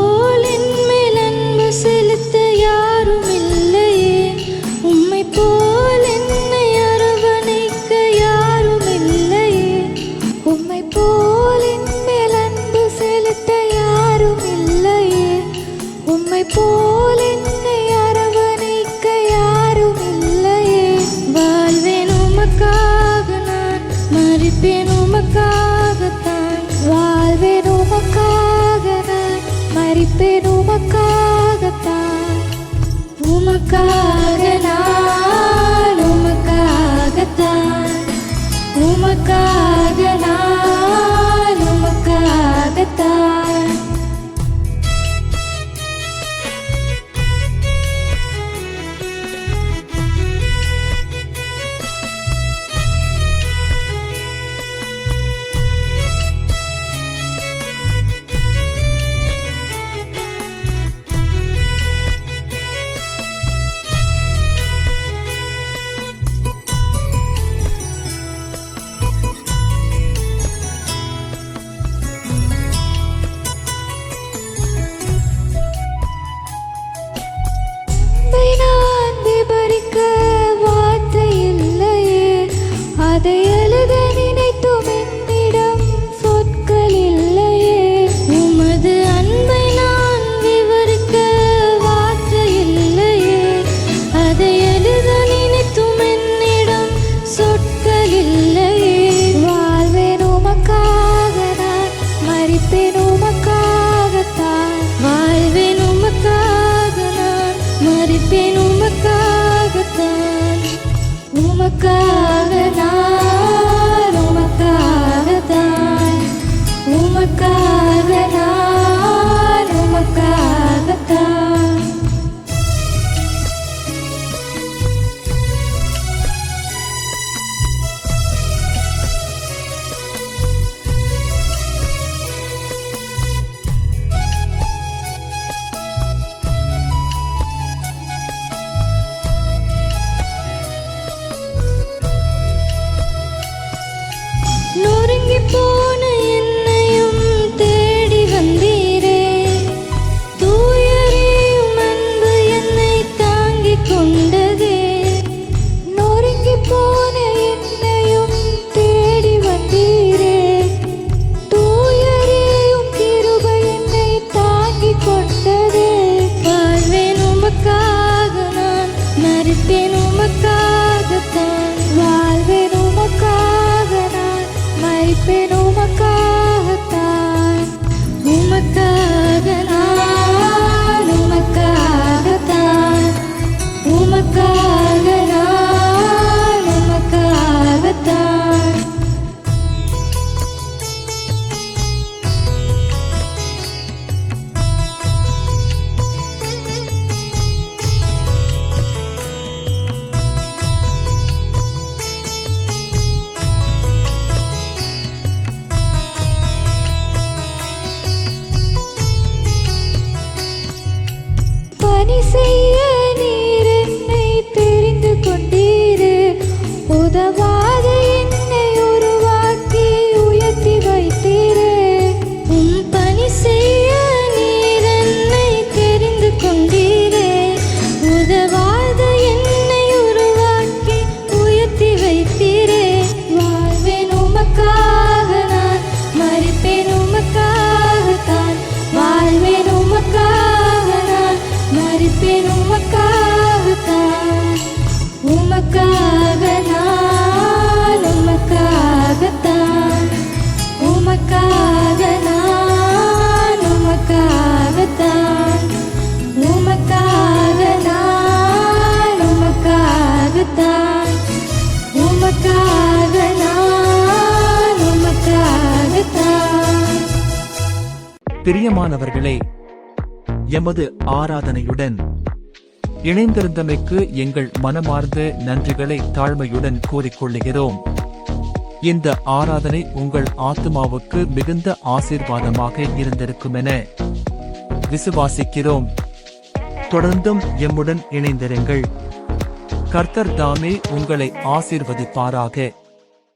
போலின் வாழ்வேன் உமக்காகத்தான். உமக்காக நான் உமக்காகத்தான். உமக்காக मम பிரியமானவர்களே எமது ஆராதனையுடன் இணைந்திருந்தமைக்கு எங்கள் மனமார்ந்த நன்றிகளை தாழ்மையுடன் கூறிக்கொள்ளுகிறோம். இந்த ஆராதனை உங்கள் ஆத்மாவுக்கு மிகுந்த ஆசீர்வாதமாக இருந்திருக்கும் என விசுவாசிக்கிறோம். தொடர்ந்தும் எம்முடன் இணைந்திருங்கள். கர்த்தர் தாமே உங்களை ஆசீர்வதிப்பாராக.